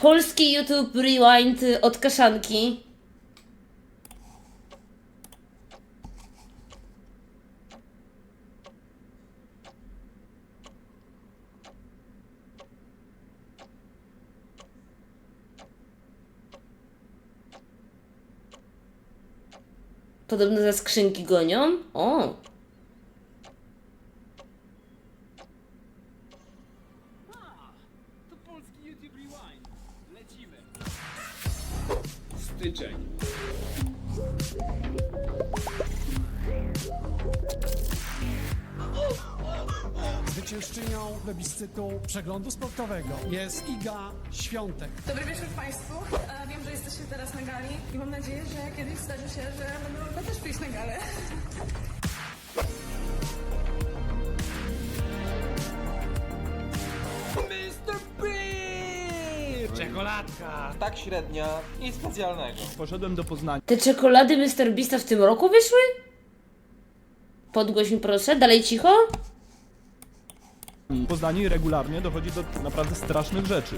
Polski YouTube Rewind od Kaszanki. Podobno za skrzynki gonią. O! Zwyciężczynią plebiscytu przeglądu sportowego jest Iga Świątek. Dobry wieczór Państwu. E, Wiem, że jesteście teraz na gali i mam nadzieję, że kiedyś zdarzy się, że będę mogła też przyjść na galę. Mr. Beer! Czekoladka. Tak średnia, nic specjalnego. Poszedłem do Poznania Te czekolady Mr. Beasta w tym roku wyszły? Podgłoś mi proszę, dalej cicho. W Poznaniu i regularnie dochodzi do naprawdę strasznych rzeczy.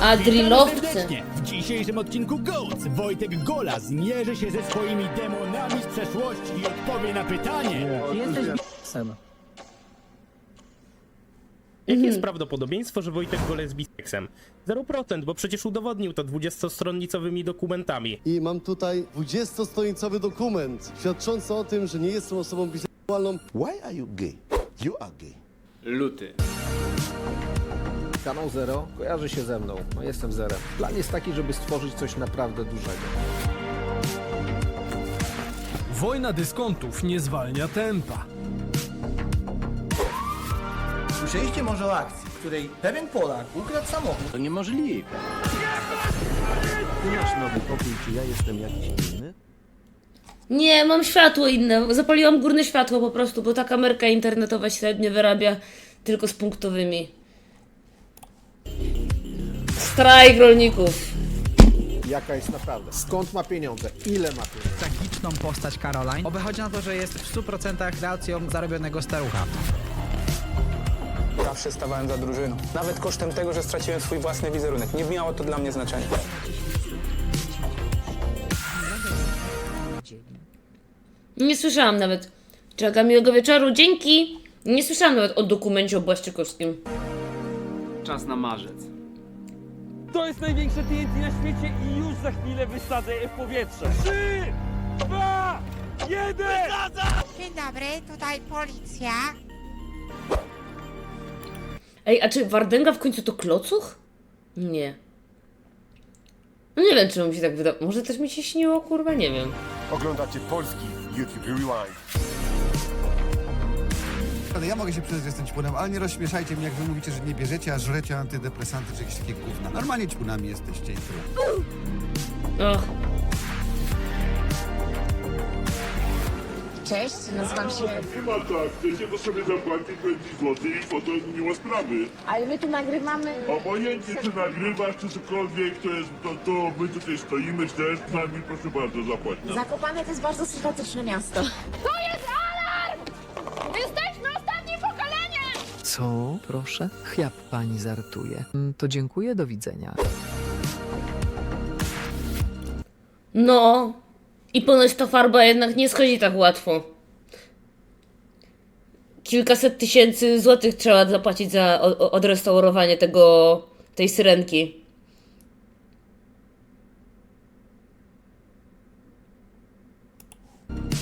A drillowcy. serdecznie! W dzisiejszym odcinku GOATS Wojtek Gola zmierzy się ze swoimi demonami z przeszłości i odpowie na pytanie Jakie jest prawdopodobieństwo, że Wojtek Gole jest biseksem? 0%, bo przecież udowodnił to 20-stronnicowymi dokumentami. I mam tutaj 20-stronicowy dokument świadczący o tym, że nie jestem osobą. Why are you gay? You are gay. Luty. Kanał Zero kojarzy się ze mną. No jestem zerem. Plan jest taki, żeby stworzyć coś naprawdę dużego. Wojna dyskontów nie zwalnia tempa. Słyszeliście może o akcji, w której pewien Polak ukradł samochód To niemożliwe. Ty masz nowy pokój, czy ja jestem jakiś inny? Nie, mam światło inne. Zapaliłam górne światło po prostu, bo ta kamerka internetowa średnio wyrabia tylko z punktowymi. Strajk rolników. Jaka jest naprawdę? Skąd ma pieniądze? Ile ma pieniędzy? tragiczną postać Caroline. Oby chodzi na to, że jest w 100% racją zarobionego starucha. Zawsze stawałem za drużyną. Nawet kosztem tego, że straciłem swój własny wizerunek. Nie miało to dla mnie znaczenia. Nie słyszałam nawet. Czeka miłego wieczoru, dzięki! Nie słyszałam nawet o dokumencie o Błaszczykowskim. Czas na marzec. To jest największe TNT na świecie i już za chwilę wysadzę je w powietrze. 3, 2, 1! Dzień dobry, tutaj policja. Ej, a czy Wardęga w końcu to klocuch? Nie. No nie wiem, czy mi się tak wydało. Może też mi się śniło, kurwa, nie wiem. Oglądacie polski YouTube Rewind. Ale ja mogę się przyznać, że jestem ćpunem, ale nie rozśmieszajcie mnie, jak wy mówicie, że nie bierzecie, a żrecie antydepresanty czy jakieś takie gówna. Normalnie ćpunami jesteście i tyle. Och. Cześć, nazywam się... Chyba tak, chcecie to sobie zapłacić 5 zł i potem nie ma sprawy. Ale my tu nagrywamy... Obojętnie czy nagrywasz, czy cokolwiek, to jest, to, to my tutaj stoimy też z nami, proszę bardzo, zapłacić. Zakopane to jest bardzo sympatyczne miasto. To jest alarm! Jesteśmy ostatnim pokoleniem! Co? Proszę? Chwiap pani żartuje. To dziękuję, do widzenia. No. I ponoć ta farba jednak nie schodzi tak łatwo. Kilkaset tysięcy złotych trzeba zapłacić za odrestaurowanie tego, tej syrenki.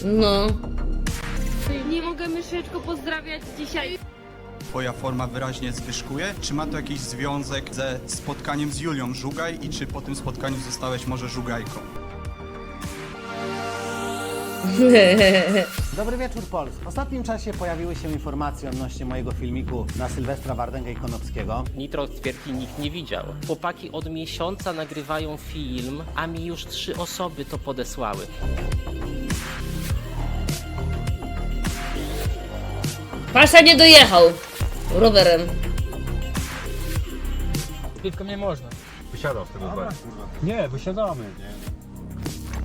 No. Nie mogę myszeczko pozdrawiać dzisiaj. Twoja forma wyraźnie zwyżkuje. Czy ma to jakiś związek ze spotkaniem z Julią Żugaj i czy po tym spotkaniu zostałeś może żugajką? Dobry wieczór Polsk. W ostatnim czasie pojawiły się informacje odnośnie mojego filmiku na Sylwestra Wardęga i Konopskiego. Nitro twierdzki nikt nie widział. Chłopaki od miesiąca nagrywają film, a mi już trzy osoby to podesłały. Pasza nie dojechał rowerem. Tylko nie można. Wysiadam z tego Nie, wysiadamy.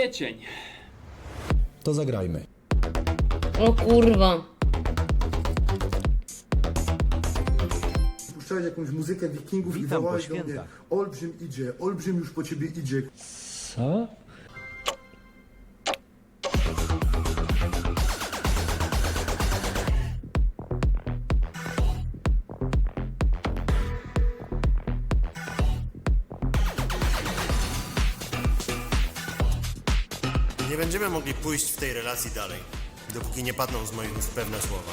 Kwiecień. To zagrajmy. O kurwa. puszczałeś jakąś muzykę wikingów i wołałeś do mnie Olbrzym idzie, olbrzym już po ciebie idzie. Co? Nie będziemy mogli pójść w tej relacji dalej, dopóki nie padną z moich ust pewne słowa.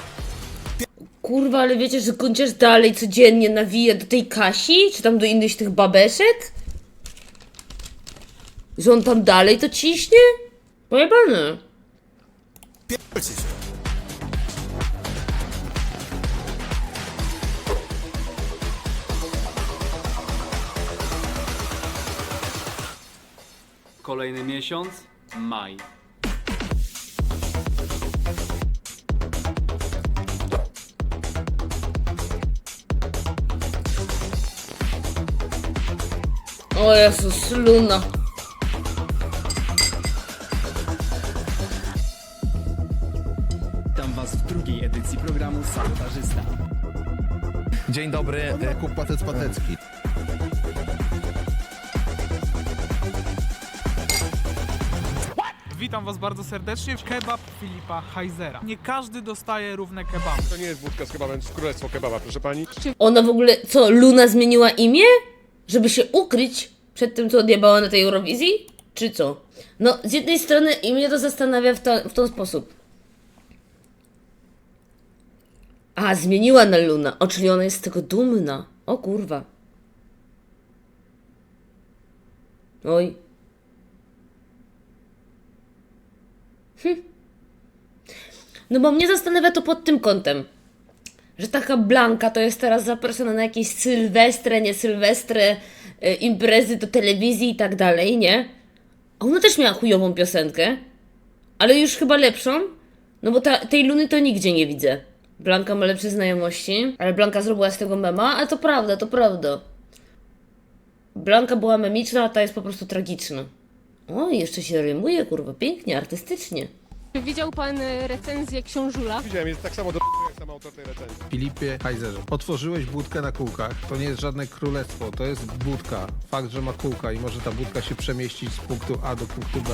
Kurwa, ale wiecie, że Gunciarz dalej codziennie nawija do tej Kasi? Czy tam do innych tych babeszek? Że on tam dalej to ciśnie? Pojebane. Pierdolcie się. Kolejny miesiąc. Maj. O Jezus, Luna. Witam was w drugiej edycji programu Sabotażysta. Dzień dobry. Jakub Patec Patecki. Witam was bardzo serdecznie. Kebab Filipa Heizera. Nie każdy dostaje równe kebaby. To nie jest wódka z kebabem, to jest królestwo kebaba, proszę pani. Ona w ogóle, co, Luna zmieniła imię? Żeby się ukryć przed tym, co odjebała na tej Eurowizji? Czy co? No, z jednej strony i mnie to zastanawia w, to, w ten sposób. A, zmieniła na Luna. O, czyli ona jest z tego dumna. O kurwa. Oj. Hm. No bo mnie zastanawia to pod tym kątem że taka Blanka to jest teraz zaproszona na jakieś sylwestre, nie sylwestre, y, imprezy do telewizji i tak dalej, nie? A ona też miała chujową piosenkę, ale już chyba lepszą, no bo ta, tej Luny to nigdzie nie widzę. Blanka ma lepsze znajomości, ale Blanka zrobiła z tego mema, ale to prawda, to prawda. Blanka była memiczna, a ta jest po prostu tragiczna. O, jeszcze się rymuje, kurwa, pięknie, artystycznie. Czy widział pan y, recenzję książula? Widziałem, jest tak samo do jak sam autor tej recenzji. Filipie Heizerze, otworzyłeś budkę na kółkach. To nie jest żadne królestwo, to jest budka. Fakt, że ma kółka i może ta budka się przemieścić z punktu A do punktu B.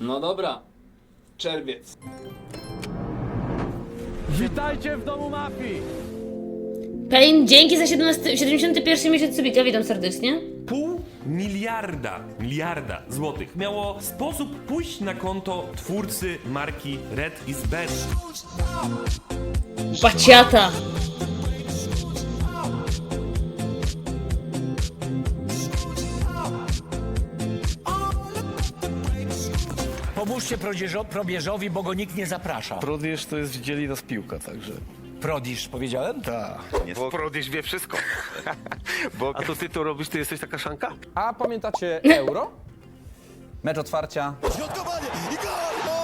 No dobra. Czerwiec. Witajcie w domu mafii! Pain, dzięki za 17, 71 miesiąc subika, witam serdecznie. Pół miliarda, miliarda złotych miało sposób pójść na konto twórcy marki Red is Best. Baciata! Pomóżcie probierzo- probierzowi, bo go nikt nie zaprasza. Prodisz to jest dzieli nas piłka, także. Prodisz, powiedziałem? Tak. Bo Prodisz wie wszystko. Bo... A to ty to robisz, ty jesteś taka szanka? A pamiętacie euro? Mecz otwarcia. Środkowanie i gol! No!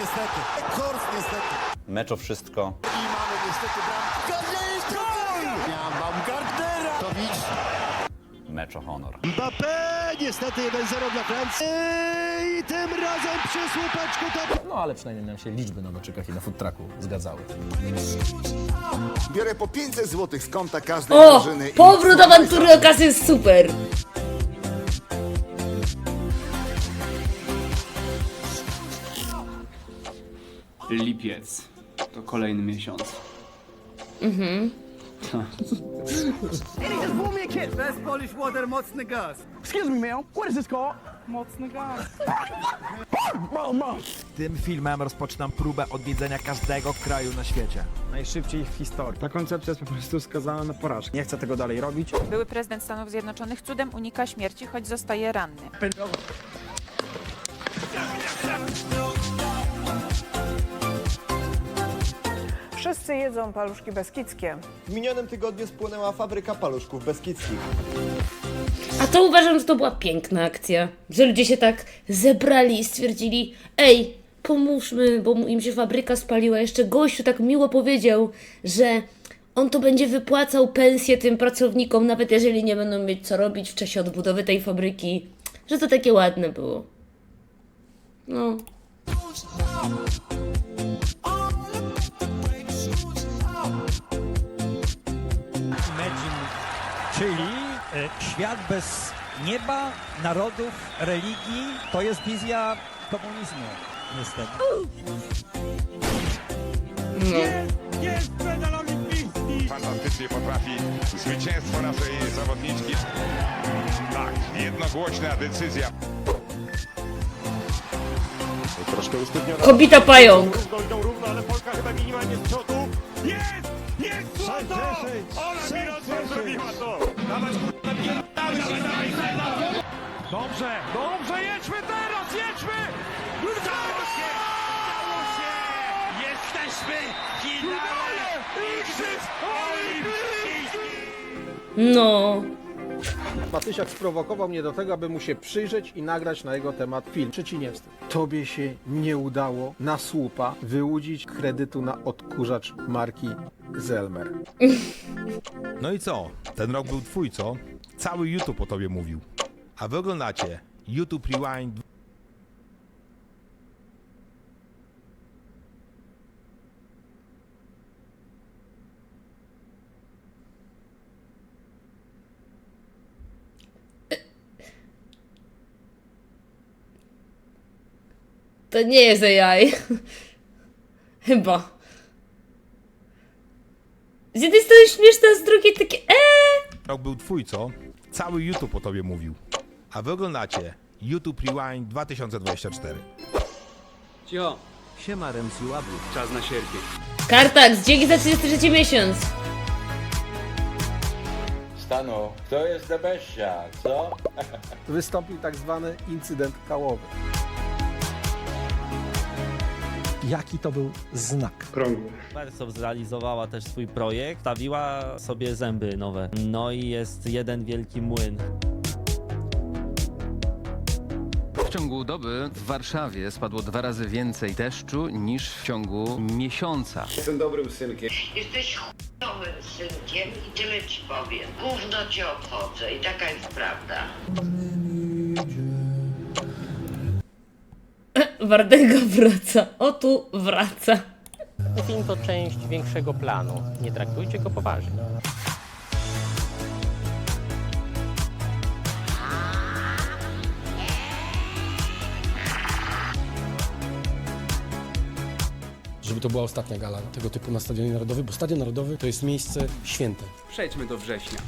Niestety. Kors niestety. Mecz o wszystko. I mamy niestety bramkę. Gardner gol! Ja mam Gardnera! To widz. Mecz o honor. Mbappé! Niestety 1-0 dla Francji. I tym razem przy słupeczku to... No ale przynajmniej nam się liczby na meczykach i na food trucku zgadzały. Biorę po 500 zł z konta każdej O! drużyny. i- Powrót awantury okazji jest super! Lipiec. To kolejny miesiąc. Best Polish water, mocny gaz. Excuse me, man. What is this called? Mocny gaz. Tym filmem rozpoczynam próbę odwiedzenia każdego kraju na świecie. Najszybciej w historii. Ta koncepcja jest po prostu skazana na porażkę. Nie chcę tego dalej robić. Były prezydent Stanów Zjednoczonych cudem unika śmierci, choć zostaje ranny. Wszyscy Wszyscy jedzą paluszki beskidzkie. W minionym tygodniu spłynęła fabryka paluszków beskidzkich. A to uważam, że to była piękna akcja. Że ludzie się tak zebrali i stwierdzili, ej, pomóżmy, bo mu- im się fabryka spaliła. Jeszcze gościu tak miło powiedział, że on to będzie wypłacał pensję tym pracownikom, nawet jeżeli nie będą mieć co robić w czasie odbudowy tej fabryki. Że to takie ładne było. No. Świat bez nieba, narodów, religii, to jest wizja komunizmu, niestety. Jest medal olimpijski! Fantastycznie potrafi zwycięstwo naszej zawodniczki. Tak, jednogłośna decyzja. Troszkę usztywniona. Kobita pająk. Równo idą równo, ale Polka chyba minimalnie z przodu. Jest! Jest złoto! Ola Mirosław zrobiła to! Dawać Dobrze, dobrze, jedźmy teraz, jedźmy! Udało się! Udało się! Jesteśmy w finale Igrzysk Olimpijskich! No. Matysiak sprowokował mnie do tego, aby mu się przyjrzeć i nagrać na jego temat film. Czy ci nie wstyd? Tobie się nie udało na słupa wyłudzić kredytu na odkurzacz marki Zelmer. No i co? Ten rok był twój, co? Cały YouTube o tobie mówił. A wy oglądacie YouTube Rewind To nie jest AI. Chyba. Z jednej strony śmieszne, a z drugiej takie eee. Rok był twój, co? Cały YouTube o tobie mówił. A wy oglądacie YouTube Rewind 2024. Cicho. Siema Remziu Abu. Czas na sierpień. Kartax, dzięki za 33 miesiąc. Stano, kto jest debesia, co? Wystąpił tak zwany incydent kałowy. Jaki to był znak? Krągły. Microsoft zrealizowała też swój projekt, stawiła sobie zęby nowe. No i jest jeden wielki młyn. W ciągu doby w Warszawie spadło dwa razy więcej deszczu niż w ciągu miesiąca. Jestem dobrym synkiem. Jesteś chujowym synkiem i tyle ci powiem. Gówno cię obchodzę i taka jest prawda. Wardęga wraca. O tu wraca. Film to część większego planu. Nie traktujcie go poważnie. Żeby to była ostatnia gala tego typu na Stadionie Narodowym, bo Stadion Narodowy to jest miejsce święte. Przejdźmy do września.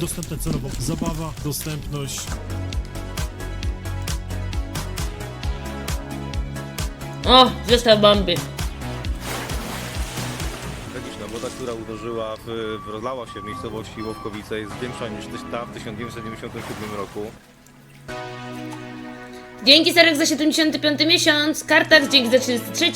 Dostępna cenowo zabawa, dostępność. O, zestaw Bambi. Tragiczna woda, która uderzyła, w, rozlała się w miejscowości Łowkowice jest większa niż ta w 1997 roku. Dzięki Serek za 75 miesiąc. Kartax, dzięki za 33.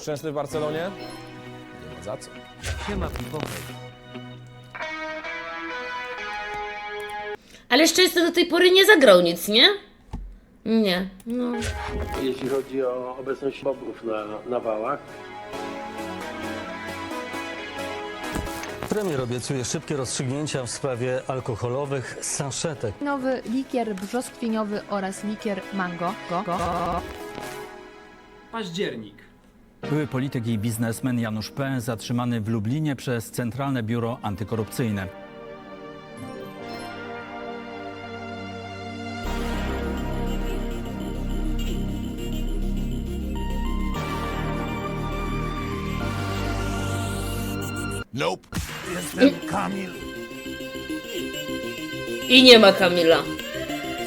Szczęsny w Barcelonie? Nie ma za co. Siema Pipowej. Ale Szczęsny do tej pory nie zagrał nic, nie? Nie, no. Jeśli chodzi o obecność bobrów na, na wałach, Premier obiecuje szybkie rozstrzygnięcia w sprawie alkoholowych saszetek. Nowy likier brzoskwiniowy oraz likier mango. Go, go, go. Październik. Były polityk i biznesmen Janusz P. zatrzymany w Lublinie przez Centralne Biuro Antykorupcyjne. Nope. Jestem Kamil. I nie ma Kamila.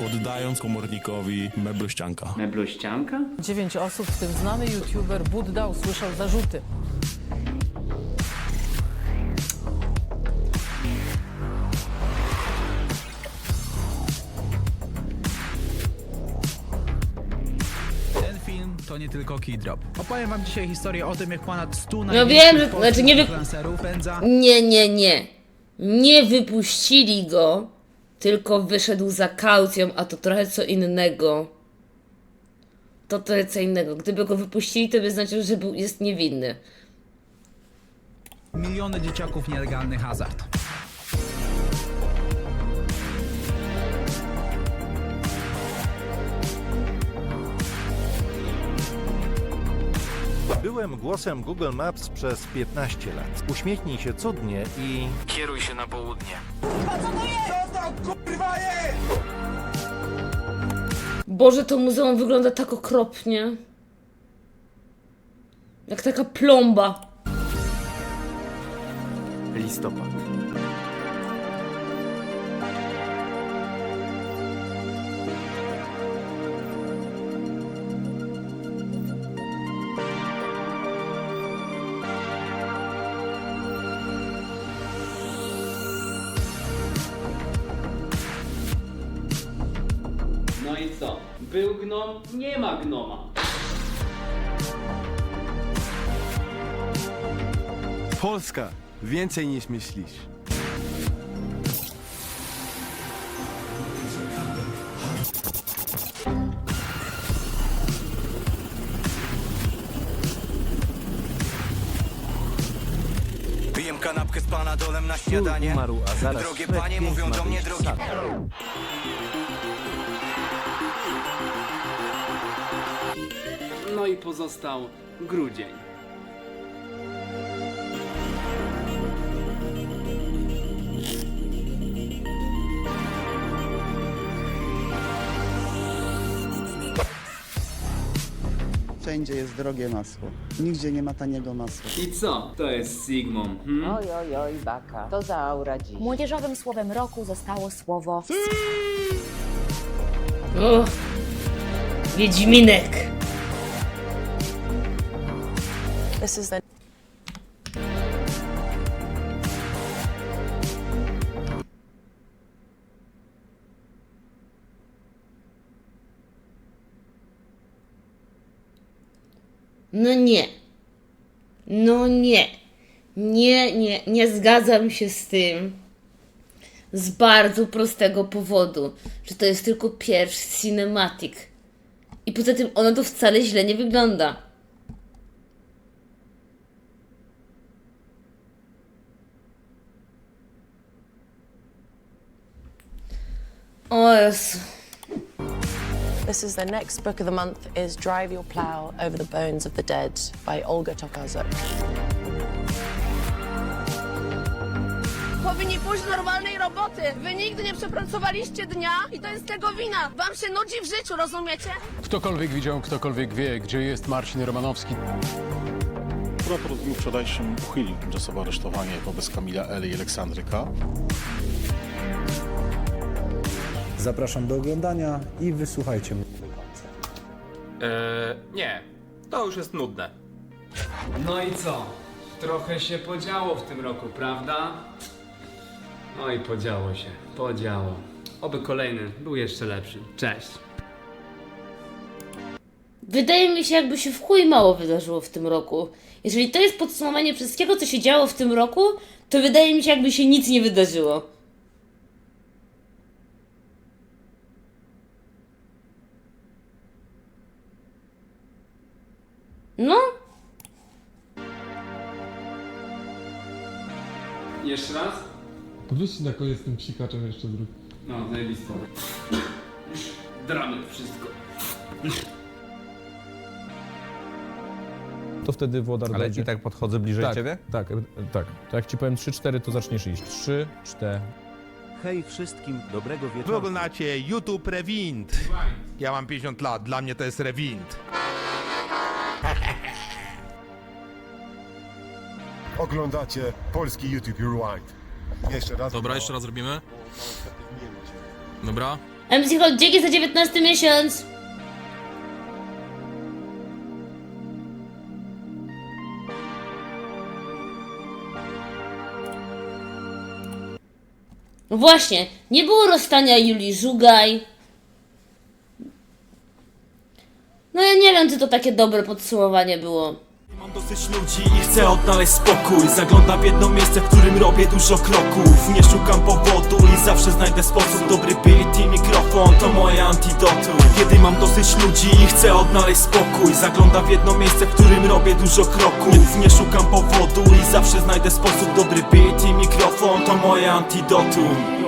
Oddając komornikowi meblościanka. Meblościanka? Dziewięć osób, w tym znany youtuber Budda, usłyszał zarzuty. Nie tylko keydrop. Opowiem wam dzisiaj historię o tym, jak ponad 100 No wiem, że... polskich Znaczy nie wy... influencerów pędza Nie, nie, nie. Nie wypuścili go, tylko wyszedł za kaucją, a to trochę co innego. To trochę co innego. Gdyby go wypuścili, to by znaczyło, że był, jest niewinny. miliony dzieciaków nielegalny hazard. Byłem głosem Google Maps przez 15 lat. Uśmiechnij się cudnie i... Kieruj się na południe. Boże, to muzeum wygląda tak okropnie. Jak taka plomba. Listopad. Gnom, nie ma gnoma. Polska. Więcej niż myślisz. Pijem kanapkę z panadolem na śniadanie. umarł, a zaraz Drogie panie pięć mówią ma do mnie drogi. sad. I pozostał grudzień. Wszędzie jest drogie masło. Nigdzie nie ma taniego masła. I co? To jest Sigmund. Hmm? Oj, oj, oj, baka. To za aura dziś. Młodzieżowym słowem roku zostało słowo O, Wiedźminek. This No nie. No nie. Nie, nie, nie zgadzam się z tym. Z bardzo prostego powodu, że to jest tylko pierwszy cinematic. I poza tym ono to wcale źle nie wygląda. O Jezu. This is the next book of the month is Drive Your Plow Over the Bones of the Dead by Olga Tokarczuk. Powinni pójść do normalnej roboty. Wy nigdy nie przepracowaliście dnia i to jest tego wina. Wam się nudzi w życiu, rozumiecie? Ktokolwiek widział, ktokolwiek wie, gdzie jest Marcin Romanowski. Prokurator w dniu wczorajszym uchylił tymczasowe aresztowanie wobec Kamila L. i Aleksandry K. Zapraszam do oglądania i wysłuchajcie mnie. Eee, nie. To już jest nudne. No i co? Trochę się podziało w tym roku, prawda? No i podziało się, podziało. Oby kolejny był jeszcze lepszy. Cześć. Wydaje mi się, jakby się w chuj mało wydarzyło w tym roku. Jeżeli to jest podsumowanie wszystkiego, co się działo w tym roku, to wydaje mi się, jakby się nic nie wydarzyło. Podwyższy na koniec tym psikaczem jeszcze drugi. No, zajebiste. Dramy, wszystko. To wtedy Włodar Ale dojdzie. i tak podchodzę bliżej tak, ciebie? Tak, e, tak. To jak ci powiem 3-4, to zaczniesz iść. 3, 4. Hej wszystkim, dobrego Wy wieczoru. oglądacie YouTube Rewind. Ja mam 50 lat, dla mnie to jest Rewind. Oglądacie polski YouTube Rewind. Jeszcze raz. Dobra, jeszcze raz zrobimy. Dobra. MC Hot, dzięki za 19 miesiąc! No Właśnie, nie było rozstania Julii Żugaj. No ja nie wiem, czy to takie dobre podsumowanie było. Mam dosyć ludzi i chcę odnaleźć spokój. Zaglądam w jedno miejsce, w którym robię dużo kroków. Nie szukam powodu i zawsze znajdę sposób. Dobry beat i mikrofon to moje antidotum. Kiedy mam dosyć ludzi i chcę odnaleźć spokój Zaglądam w jedno miejsce, w którym robię dużo kroków. Nie szukam powodu i zawsze znajdę sposób. Dobry beat i mikrofon to moje antidotum